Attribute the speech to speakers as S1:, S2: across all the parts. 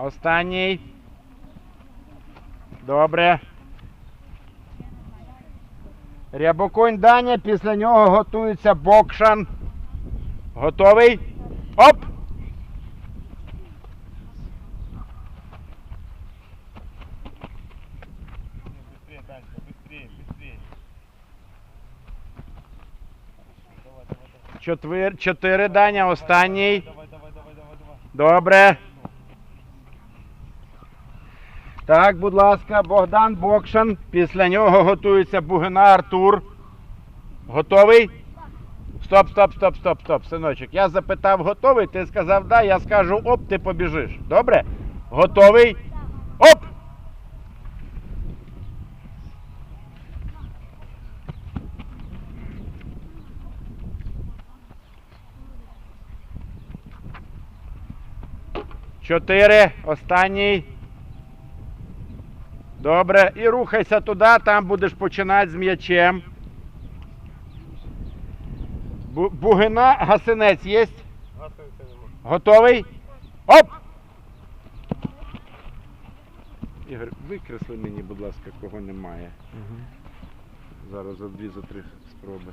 S1: Останній. Добре. Рябоконь Даня, після нього готується Бокшан. Готовий? Оп!
S2: Быстрее, Данька, быстрее, быстрее. Давай, давай, давай.
S1: Чотвир, чотири Даня, останній.
S2: Давай, давай, давай, давай, давай.
S1: Добре. Так, будь ласка, Богдан Бокшан. Після нього готується Бугина Артур. Готовий? Стоп, стоп, стоп, стоп, стоп, синочок. Я запитав, готовий, ти сказав да, я скажу оп, ти побіжиш. Добре? Готовий? Оп! Чотири. Останній. Добре. І рухайся туди, там будеш починати з м'ячем. Бугина, гасинець є? Готовий? Оп! Ігор, викресли мені, будь ласка, кого немає. Зараз за дві, за три спроби.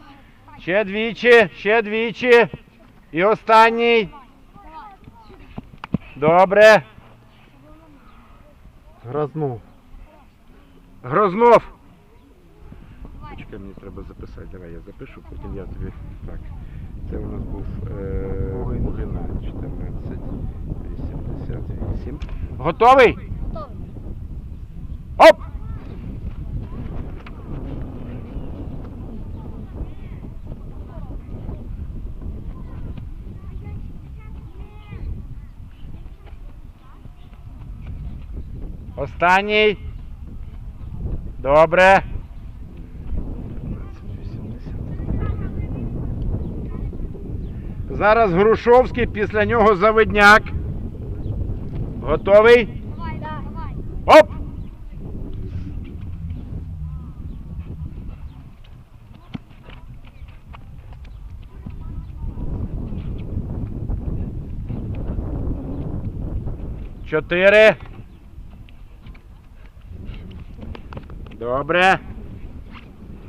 S1: Ще двічі, ще двічі. І останній. Добре.
S2: Грознув.
S1: Грознов. Чекай, мені треба записати. Давай я запишу, потім я тобі. Так. Це у нас був е,
S2: Бугина.
S1: Бугина 14, 88. Готовий? Оп! Останній. Добре. Зараз Грушовський, після нього Завидняк. Готовий? Оп! Чотири. Добре.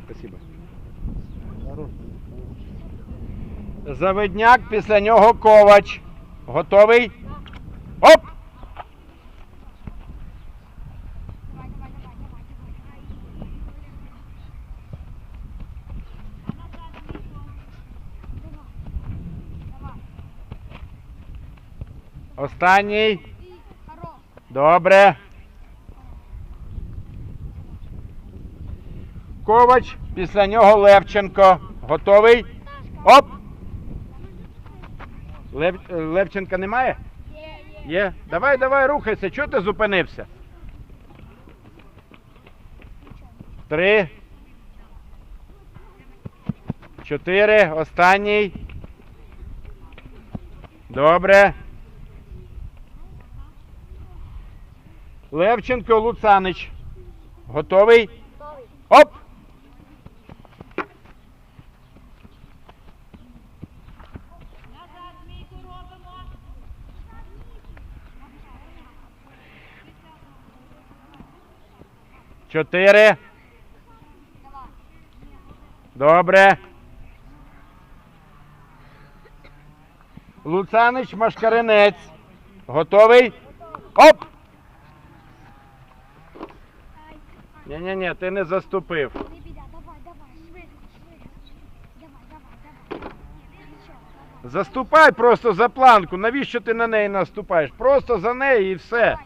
S1: Спасибо. Завидняк, після нього ковач. Готовий? Оп! Останній. Добре. Ковач, після нього Левченко. Готовий? Оп! Лев... е, Левченка немає?
S3: Є.
S1: Давай, давай, рухайся. Чого ти зупинився? Три. Чотири. Останній. Добре. Левченко Луцанич. Готовий. Оп! Чотири. Добре. Луцанич Машкаринець. Готовий? Оп! Ні-ні-ні, ти не заступив. Заступай просто за планку. Навіщо ти на неї наступаєш? Просто за неї і все.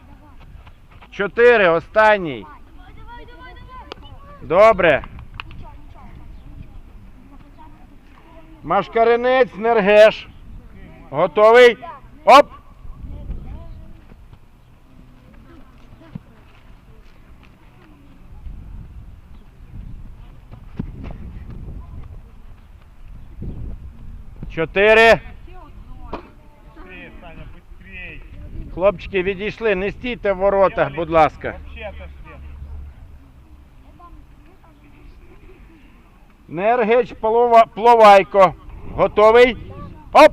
S1: Чотири, останній.
S3: Давай, давай, давай, давай.
S1: Добре. Машкаринець Нергеш. Готовий? Оп! Чотири. Хлопчики відійшли. Не стійте в воротах, будь ласка. Нергеч Плова- Пловайко. Готовий? Оп!